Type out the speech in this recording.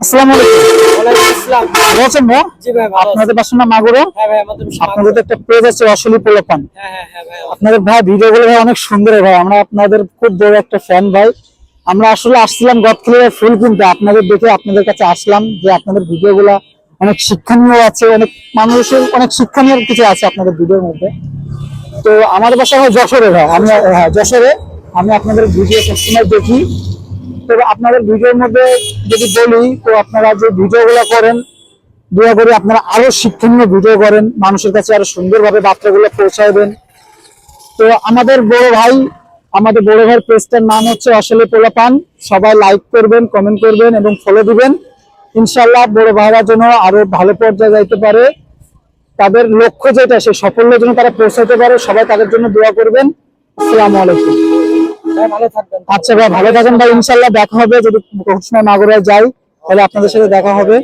আসসালামু আলাইকুম। আছেন ভাই। আপনাদের বাসা না মাগুরা। হ্যাঁ আপনাদের একটা পেজ আছে অসলি পোলাপান হ্যাঁ হ্যাঁ আপনাদের ভাই ভিডিওগুলো ভাই অনেক সুন্দর ভাই। আমরা আপনাদের খুব বড় একটা ফ্যান ভাই। আমরা আসলে আসছিলাম গদখিলের ফুল কিনতে। আপনাদের দেখে আপনাদের কাছে আসলাম যে আপনাদের ভিডিওগুলো অনেক শিক্ষণীয় আছে অনেক মানুষের অনেক শিক্ষণীয় কিছু আছে আপনাদের ভিডিওর মধ্যে। তো আমাদের বাসা হয় যশোরে ভাই। আমি হ্যাঁ যশোরে। আমি আপনাদের ভিডিও সবসময় দেখি। তো আপনাদের ভিডিওর মধ্যে যদি বলি, তো আপনারা যে ভিডিওগুলো করেন, দয়া করে আপনারা আরও শিক্ষণীয় ভিডিও করেন, মানুষের কাছে আরও সুন্দরভাবে বার্তাগুলো পৌঁছাবেন তো আমাদের বড় ভাই, আমাদের বড় ভাইয়ের পেজটার নাম হচ্ছে আসলে পোলাপান। সবাই লাইক করবেন কমেন্ট করবেন এবং ফলো দিবেন। ইনশাল্লাহ বড় ভাইরা যেন আরও ভালো পর্যায়ে যাইতে পারে। তাদের লক্ষ্য যেটা, সেই সাফল্যের জন্য তারা পৌঁছাতে পারে, সবাই তাদের জন্য দোয়া করবেন। আসসালামু আলাইকুম। আচ্ছা ভাই, ভালো থাকেন ভাই। ইনশাল্লাহ দেখা হবে। যদি সময় নাগরায় যাই, তাহলে আপনাদের সাথে দেখা হবে।